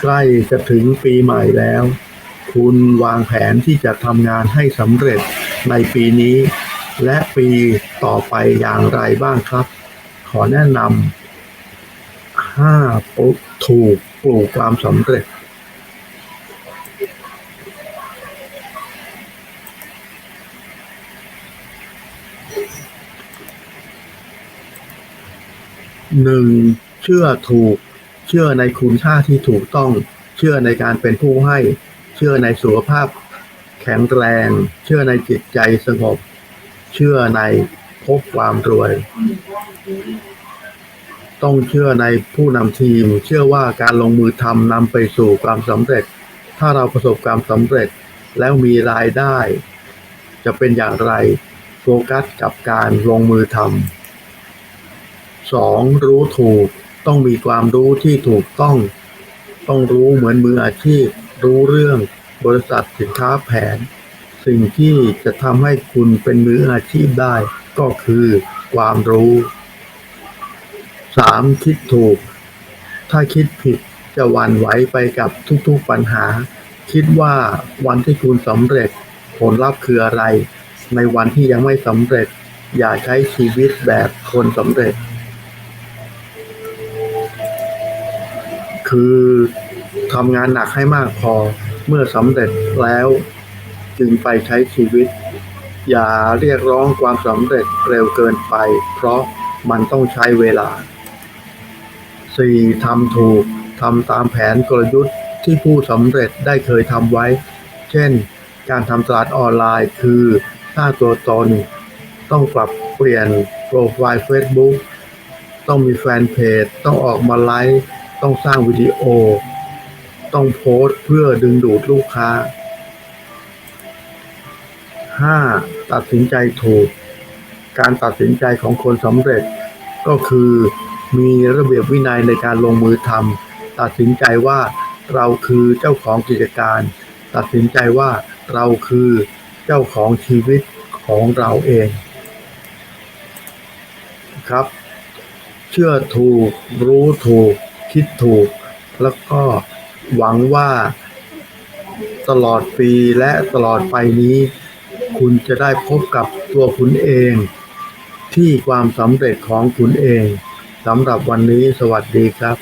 ใกล้จะถึงปีใหม่แล้ว คุณวางแผนที่จะทำงานให้สำเร็จในปีนี้ และปีต่อไปอย่างไรบ้างครับ ขอแนะนำห้าปุ๊บถูกปลูกความสำเร็จหนึ่งเชื่อถูก เชื่อในคุณค่าที่ถูกต้อง เชื่อในการเป็นผู้ให้ เชื่อในสุขภาพแข็งแรง เชื่อในจิตใจสงบ เชื่อในพบความรวย ต้องเชื่อในผู้นำทีม เชื่อว่าการลงมือทำนำไปสู่ความสำเร็จ ถ้าเราประสบความสำเร็จแล้วมีรายได้ จะเป็นอย่างไร โฟกัสกับการลงมือทำสองรู้ถูก ต้องมีความรู้ที่ถูกต้อง ต้องรู้เหมือนมืออาชีพ รู้เรื่องบริษัทสินค้าแผน สิ่งที่จะทำให้คุณเป็นมืออาชีพได้ ก็คือความรู้สามคิดถูก ถ้าคิดผิดจะหวั่นไหวไปกับทุกๆปัญหา คิดว่าวันที่คุณสำเร็จ ผลลัพธ์คืออะไร ในวันที่ยังไม่สำเร็จ อย่าใช้ชีวิตแบบคนสำเร็จ คือทำงานหนักให้มากพอเมื่อสำเร็จแล้ว จึงไปใช้ชีวิต อย่าเรียกร้องความสำเร็จเร็วเกินไป เพราะมันต้องใช้เวลา 4. ทำถูกทำตามแผนกลยุทธ์ที่ผู้สำเร็จได้เคยทำไว้ เช่น การทำตลาดออนไลน์คือสร้างตัวตน ต้องปรับเปลี่ยนโปรไฟล์ Facebook ต้องมีแฟนเพจ ต้องออกมาไลฟ์ ต้องสร้างวิดีโอ ต้องโพสเพื่อดึงดูดลูกค้า 5. ตัดสินใจถูก การตัดสินใจของคนสำเร็จ ก็คือมีระเบียบวินัยในการลงมือทำตัดสินใจว่าเราคือเจ้าของกิจการ ตัดสินใจว่าเราคือเจ้าของชีวิตของเราเองครับ เชื่อถูกรู้ถูก คิดถูก แล้วก็หวังว่าตลอดปีและตลอดไปนี้ คุณจะได้พบกับตัวคุณเอง ที่ความสำเร็จของคุณเองสำหรับวันนี้สวัสดีครับ